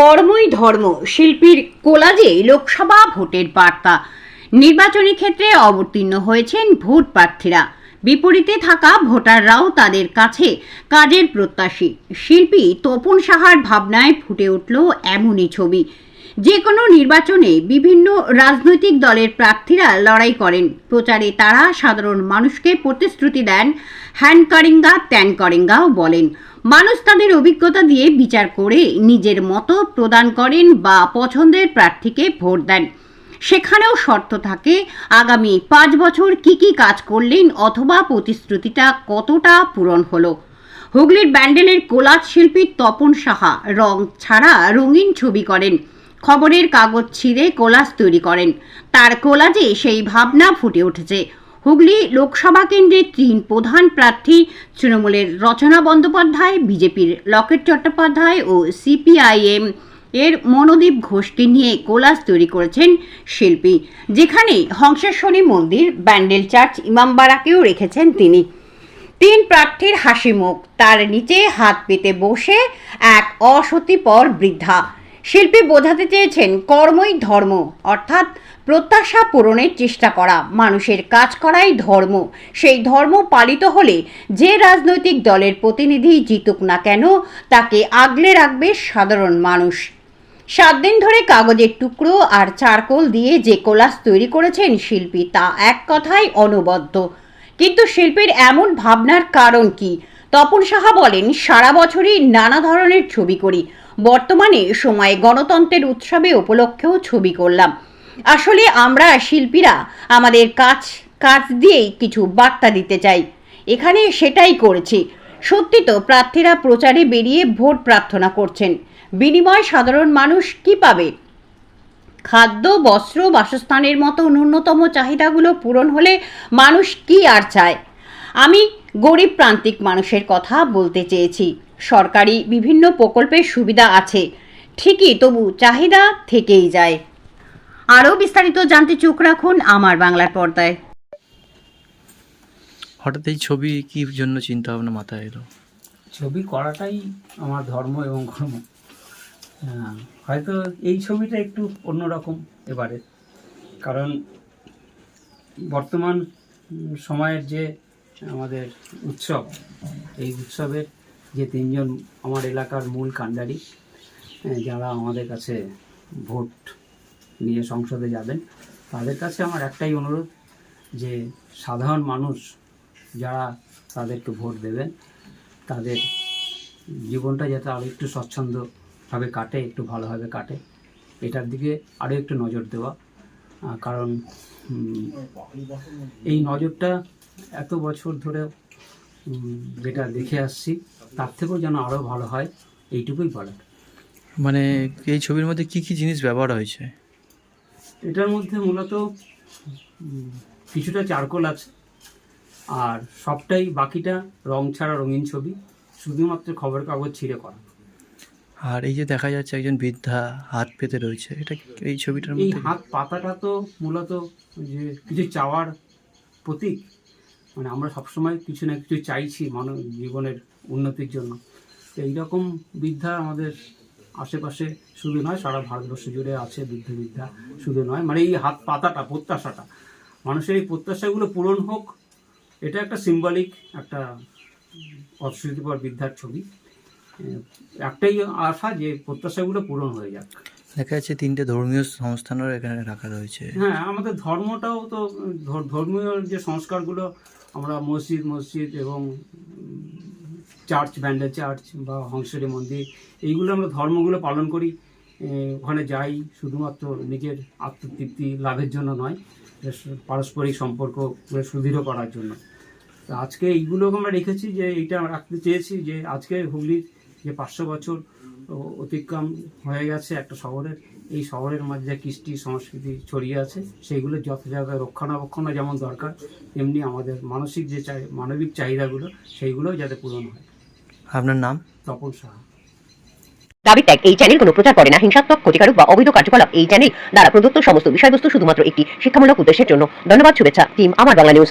কর্মই ধর্ম, শিল্পীর কোলাজে লোকসভা ভোটের বার্তা। নির্বাচনী ক্ষেত্রে অবতীর্ণ হয়েছেন ভোট প্রার্থীরা। বিপরীতে থাকা ভোটাররাও তাদের কাছে কাজের প্রত্যাশী। শিল্পী তপন সাহার ভাবনায় ফুটে উঠল এমনই ছবি। যে কোনো নির্বাচনে বিভিন্ন রাজনৈতিক দলের প্রার্থীরা লড়াই করেন। প্রচারে তারা সাধারণ মানুষকে প্রতিশ্রুতি দেন। হ্যান করেঙ্গা, ত্যান করেঙ্গাও বলেন। মানুষ তাদের অভিজ্ঞতা দিয়ে বিচার করে, নিজের মতো প্রদান করেন বা পছন্দের প্রার্থীকে ভোট দেন। সেখানেও শর্ত থাকে, আগামী পাঁচ বছর কি কি কাজ করলেন অথবা প্রতিশ্রুতিটা কতটা পূরণ হলো। হুগলির ব্যান্ডেলের কোলাজ শিল্পী তপন সাহা রং ছাড়া রঙিন ছবি করেন। খবরের কাগজ ছিঁড়ে কোলাজ তৈরি করেন। তার কোলাজে সেই ভাবনা ফুটে উঠেছে। হুগলি লোকসভা কেন্দ্রের তিন প্রধান প্রার্থী তৃণমূলের রচনা বন্দ্যোপাধ্যায়, বিজেপির লকেট চট্টোপাধ্যায় ও সিপিআইএম এর মনোদীপ ঘোষকে নিয়ে কোলাস তৈরি করেছেন শিল্পী, যেখানে হংসেশ্বরী মন্দির, ব্যান্ডেল চার্চ ইমামবাড়াকেও রেখেছেন তিনি। তিন প্রার্থীর হাসি মুখ, তার নিচে হাত পেতে বসে এক অসতিপর বৃদ্ধা। শিল্পী বোঝাতে চেয়েছেন কর্মই ধর্ম, অর্থাৎ প্রত্যাশা পূরণের চেষ্টা করা, মানুষের কাজ করাই ধর্ম। সেই ধর্ম পালিত হলে যে রাজনৈতিক দলের প্রতিনিধি জিতুক না কেন, তাকে আগলে রাখবে সাধারণ মানুষ। সাত দিন ধরে কাগজের টুকরো আর চারকোল দিয়ে যে কোলাস তৈরি করেছেন শিল্পী, তা এক কথায় অনবদ্য। কিন্তু শিল্পীর এমন ভাবনার কারণ কি? তপন সাহা বলেন, সারা বছরই নানা ধরনের ছবি করি বর্তমানে সময়ে গণতন্ত্রের উৎসবে উপলক্ষেও ছবি করলাম। আসলে আমরা শিল্পীরা আমাদের কাজ কাজ দিয়েই কিছু বার্তা দিতে চাই। এখানে সেটাই করেছি। সত্যি তো প্রার্থীরা প্রচারে বেরিয়ে ভোট প্রার্থনা করছেন। বিনিময় সাধারণ মানুষ কি পাবে? খাদ্য, বস্ত্র, বাসস্থানের মতো ন্যূনতম চাহিদাগুলো পূরণ হলে মানুষ কি আর চায়? আমি গরিব প্রান্তিক মানুষের কথা বলতে চেয়েছি। সরকারি বিভিন্ন প্রকল্পের সুবিধা আছে। ঠিকই তবু চাহিদা থেকেই যায়। আরও বিস্তারিত জানতে চোখ রাখুন আমার বাংলার পর্দায়। হঠাৎ এই ছবি কি জন্য চিন্তা ভাবনা মাথায় এলো? ছবি করাটাই আমার ধর্ম এবং কর্ম। হ্যাঁ, হয়তো এই ছবিটা একটু অন্যরকম এবারে। কারণ বর্তমান সময়ের যে আমাদের উৎসব এই উৎসবের যে তিনজন আমার এলাকার মূল কাণ্ডারি যারা আমাদের কাছে ভোট নিয়ে সংসদে যাবেন, তাদের কাছে আমার একটাই অনুরোধ যে সাধারণ মানুষ যারা তাদেরকে ভোট দেবেন, তাদের জীবনটা যাতে আরও একটু স্বচ্ছন্দভাবে কাটে, একটু ভালোভাবে কাটে, এটার দিকে আরও একটু নজর দেওয়া। কারণ এই নজরটা এত বছর ধরে যেটা দেখে আসছি তার থেকেও যেন আরও ভালো হয় এইটুকুই বলার। মানে এই ছবির মধ্যে কি কি জিনিস ব্যবহার হয়েছে? এটার মধ্যে মূলত কিছুটা চারকোল আছে আর সবটাই বাকিটা রং ছাড়া রঙিন ছবি শুধুমাত্র খবর কাগজ ছিঁড়ে করা। আর এই যে দেখা যাচ্ছে একজন বৃদ্ধা হাত পেতে রয়েছে এটা এই ছবিটার এই মধ্যে হাত পাতাটা তো মূলত যে কিছু চাওয়ার প্রতীক মানে আমরা সবসময় কিছু না কিছু চাইছি মানব জীবনের উন্নতির জন্য। তো এইরকম বৃদ্ধা আমাদের আশেপাশে শুধু নয়, সারা ভারতবর্ষ জুড়ে আছে বৃদ্ধ বৃদ্ধা শুধু নয় মানে এই হাত পাতাটা, প্রত্যাশাটা, মানুষের এই প্রত্যাশাগুলো পূরণ হোক, এটা একটা সিম্বলিক একটা অশ্রুতিপর বৃদ্ধার ছবি। একটাই আশা যে প্রত্যাশাগুলো পূরণ হয়ে যাক। দেখা যাচ্ছে তিনটে ধর্মীয় সংস্থানও এখানে রাখা রয়েছে। হ্যাঁ আমাদের ধর্মটাও তো ধর্মীয় যে সংস্কারগুলো, আমরা মসজিদ মসজিদ এবং চার্চ, ব্যান্ডেল চার্চ বা হংসরি মন্দির, এইগুলো আমরা ধর্মগুলো পালন করি। ওখানে যাই শুধুমাত্র নিজের আত্মতৃপ্তি লাভের জন্য নয় পারস্পরিক সম্পর্ক সুদৃঢ় করার জন্য। তো আজকে এইগুলো আমরা রেখেছি যে এইটা রাখতে চেয়েছি যে, আজকে হুগলির যে পাঁচশো বছর অতিক্রম হয়ে গেছে একটা শহরের। এই শহরের মধ্যে যে কৃষ্টি সংস্কৃতি ছড়িয়ে আছে। সেইগুলো যথাযথ রক্ষণাবেক্ষণ যেমন দরকার তেমনি আমাদের মানসিক যে চাই মানবিক চাহিদাগুলো সেইগুলো যাতে পূরণ হয়। আপনার নাম? তপন সাহা। দাবি ত্যাগ এই চ্যানেল কোনো প্রচার করে না। হিংসাত্মক ক্ষতিকারক বা অবৈধ কার্যকলাপ এই চ্যানেল দ্বারা প্রদত্ত সমস্ত বিষয়বস্তু শুধুমাত্র একটি শিক্ষামূলক উদ্দেশ্যের জন্য। ধন্যবাদ শুভেচ্ছা টিম আমার বাংলা নিউজ